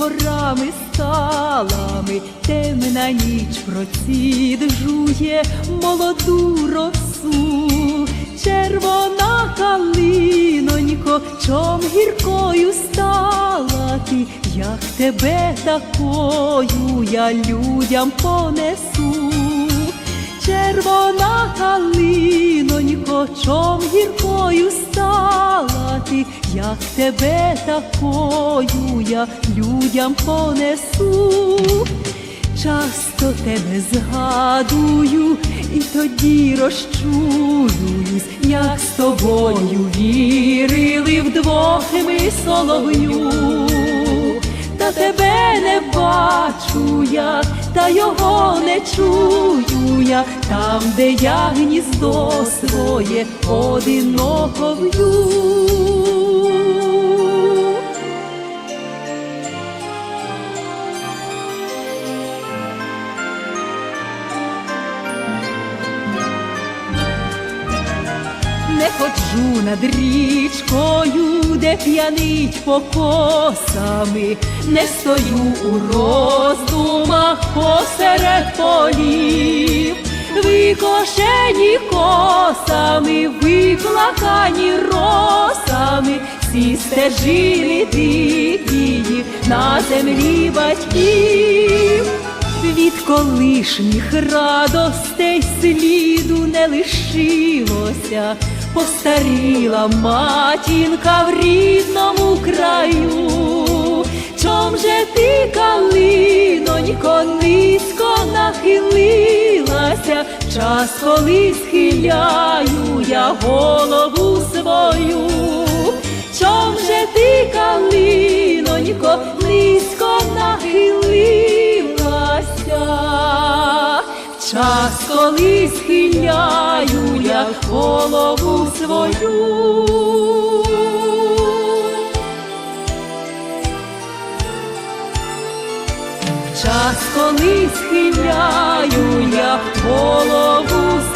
горами скалами, темна ніч проціджує молоду росу, червона калинонько, чом гіркою стала ти, як тебе такою я людям понесу. Червона калинонько, чом гіркою стала ти, як тебе такою я людям понесу. Часто тебе згадую, і тоді розчулююсь, як з тобою вірили вдвох ми солов'ю та тебе не бачу я, та його не чую я, там, де я гніздо своє одиноко ходжу над річкою, де п'янить покосами, не стою у роздумах посеред полів, викошені косами, виклакані росами, всі стежини дикії на землі батьків. Від колишніх радостей сліду не лишилося, постаріла матінка в рідному краю. Чом же ти, калинонько, низько нахилилася, час, коли схиляю я голову свою. Час, коли схиляю я голову свою. Час, коли схиляю я голову свою.